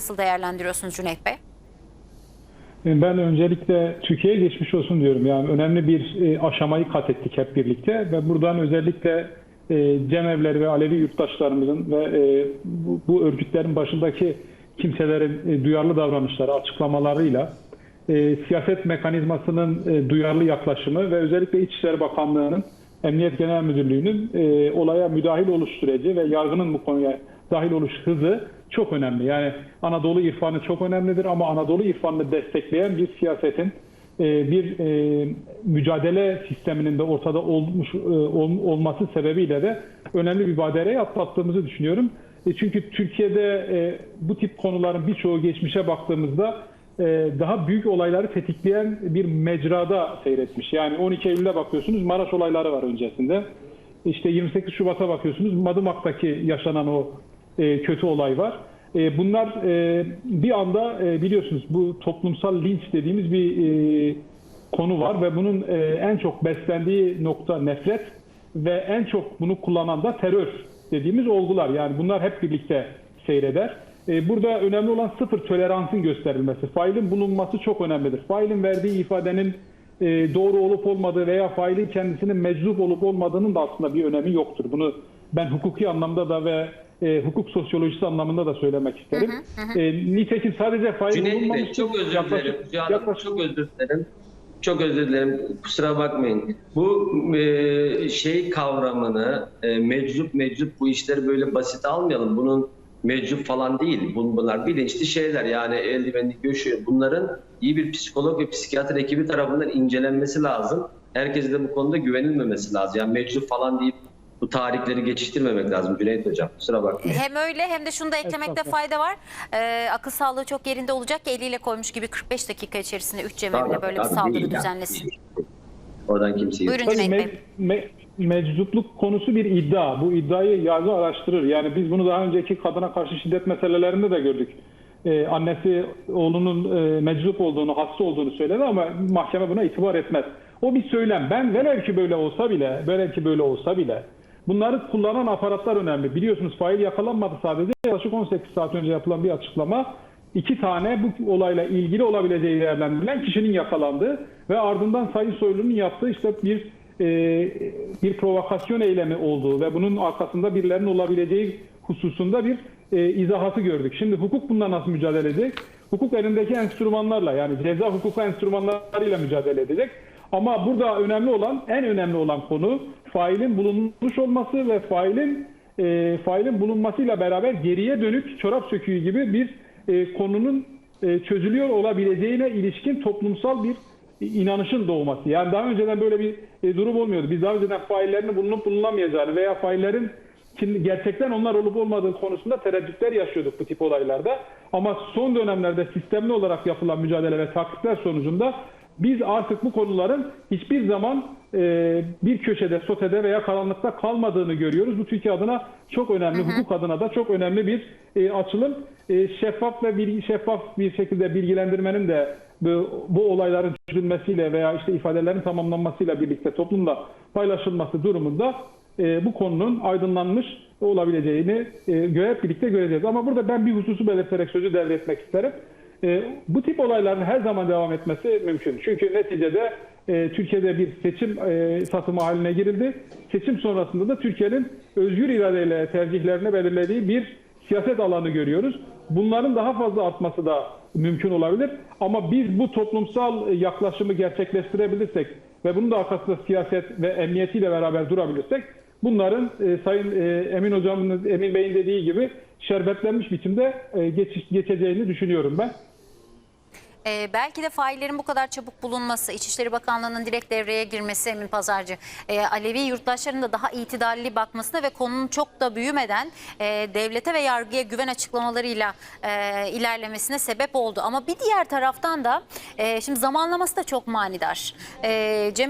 nasıl değerlendiriyorsunuz Cüneyt Bey? Ben öncelikle Türkiye'ye geçmiş olsun diyorum. Yani önemli bir e, aşamayı kat ettik hep birlikte ve buradan özellikle e, cemevleri ve Alevi yurttaşlarımızın ve e, bu, örgütlerin başındaki kimselerin e, duyarlı davranışları, açıklamalarıyla e, siyaset mekanizmasının e, duyarlı yaklaşımı ve özellikle İçişleri Bakanlığı'nın, Emniyet Genel Müdürlüğü'nün e, olaya müdahil oluş süreci ve yargının bu konuya dahil oluş hızı çok önemli. Yani Anadolu irfanı çok önemlidir ama Anadolu irfanını destekleyen bir siyasetin e, bir e, mücadele sisteminin de ortada olmuş e, ol- olması sebebiyle de önemli bir badireyi atlattığımızı düşünüyorum. Çünkü Türkiye'de bu tip konuların birçoğu geçmişe baktığımızda daha büyük olayları tetikleyen bir mecrada seyretmiş. Yani 12 Eylül'e bakıyorsunuz Maraş olayları var öncesinde. İşte 28 Şubat'a bakıyorsunuz Madımak'taki yaşanan o e, kötü olay var. E, bunlar e, bir anda biliyorsunuz bu toplumsal linç dediğimiz bir konu var ve bunun en çok beslendiği nokta nefret ve en çok bunu kullanan da terör dediğimiz olgular. Yani bunlar hep birlikte seyreder. Burada önemli olan sıfır toleransın gösterilmesi. Failin bulunması çok önemlidir. Failin verdiği ifadenin doğru olup olmadığı veya failin kendisinin meczup olup olmadığının da aslında bir önemi yoktur. Bunu ben hukuki anlamda da ve e, hukuk sosyolojisi anlamında da söylemek isterim. E, nitekim sadece fail Cüneyt Bey çok özür dilerim. Hanım, yaklaşık- çok özür dilerim. Çok özür dilerim. Kusura bakmayın. Bu e, şey kavramını e, meczup meczup bu işleri böyle basit almayalım. Bunun meczup falan değil. Bun- Bunlar bilinçli şeyler. Yani eldivenli göçü. Bunların iyi bir psikolog ve psikiyatr ekibi tarafından incelenmesi lazım. Herkese de bu konuda güvenilmemesi lazım. Yani meczup falan deyip bu tarihleri geçiştirmemek lazım Cüneyt Hocam. Kusura bakmayın. Hem öyle hem de şunu da eklemekte fayda var. Ee, akıl sağlığı çok yerinde olacak ki eliyle koymuş gibi 45 dakika içerisinde 3 cemevine Tabii, böyle bir saldırı değil yani. düzenlesin. Oradan kimseyi Buyurun Tabii Cüneyt me- Bey. me- meczupluk konusu bir iddia. Bu iddiayı yargı araştırır. Yani biz bunu daha önceki kadına karşı şiddet meselelerinde de gördük. Ee, annesi oğlunun e, meczup olduğunu, hasta olduğunu söyledi ama mahkeme buna itibar etmez. O bir söylem. Ben velev ki böyle olsa bile, velev ki böyle olsa bile bunları kullanan aparatlar önemli. Biliyorsunuz fail yakalanmadı sadece. Yaklaşık 18 saat önce yapılan bir açıklama iki tane bu olayla ilgili olabileceği değerlendirilen kişinin yakalandığı ve ardından Sayın Soylu'nun yaptığı işte bir e, bir provokasyon eylemi olduğu ve bunun arkasında birilerinin olabileceği hususunda bir e, izahatı gördük. Şimdi hukuk bundan nasıl mücadele edecek? Hukuk elindeki enstrümanlarla yani ceza hukuku enstrümanlarıyla mücadele edecek. Ama burada önemli olan, en önemli olan konu failin bulunmuş olması ve failin e, failin bulunmasıyla beraber geriye dönük çorap söküğü gibi bir e, konunun e, çözülüyor olabileceğine ilişkin toplumsal bir inanışın doğması. Yani daha önceden böyle bir e, durum olmuyordu. Biz daha önceden faillerin bulunup bulunamayacağını veya faillerin gerçekten onlar olup olmadığı konusunda tereddütler yaşıyorduk bu tip olaylarda. Ama son dönemlerde sistemli olarak yapılan mücadele ve takipler sonucunda biz artık bu konuların hiçbir zaman e, bir köşede, sotede veya karanlıkta kalmadığını görüyoruz. Bu Türkiye adına çok önemli, hukuk adına da çok önemli bir e, açılım. E, şeffaf ve bir, şeffaf bir şekilde bilgilendirmenin de bu, bu olayların çözülmesiyle veya işte ifadelerin tamamlanmasıyla birlikte toplumda paylaşılması durumunda e, bu konunun aydınlanmış olabileceğini e, hep birlikte göreceğiz. Ama burada ben bir hususu belirterek sözü devretmek isterim. E, bu tip olayların her zaman devam etmesi mümkün. Çünkü neticede e, Türkiye'de bir seçim e, satımı haline girildi. Seçim sonrasında da Türkiye'nin özgür iradeyle tercihlerini belirlediği bir siyaset alanı görüyoruz. Bunların daha fazla artması da mümkün olabilir. Ama biz bu toplumsal yaklaşımı gerçekleştirebilirsek ve bunun da arkasında siyaset ve emniyetiyle beraber durabilirsek bunların e, Sayın e, Emin Hocam'ın, Emin Bey'in dediği gibi şerbetlenmiş biçimde e, geçiş, geçeceğini düşünüyorum ben. Ee, belki de faillerin bu kadar çabuk bulunması, İçişleri Bakanlığı'nın direkt devreye girmesi Emin Pazarcı, e, Alevi yurttaşların da daha itidalli bakmasına ve konunun çok da büyümeden e, devlete ve yargıya güven açıklamalarıyla e, ilerlemesine sebep oldu. Ama bir diğer taraftan da e, şimdi zamanlaması da çok manidar. E, Cem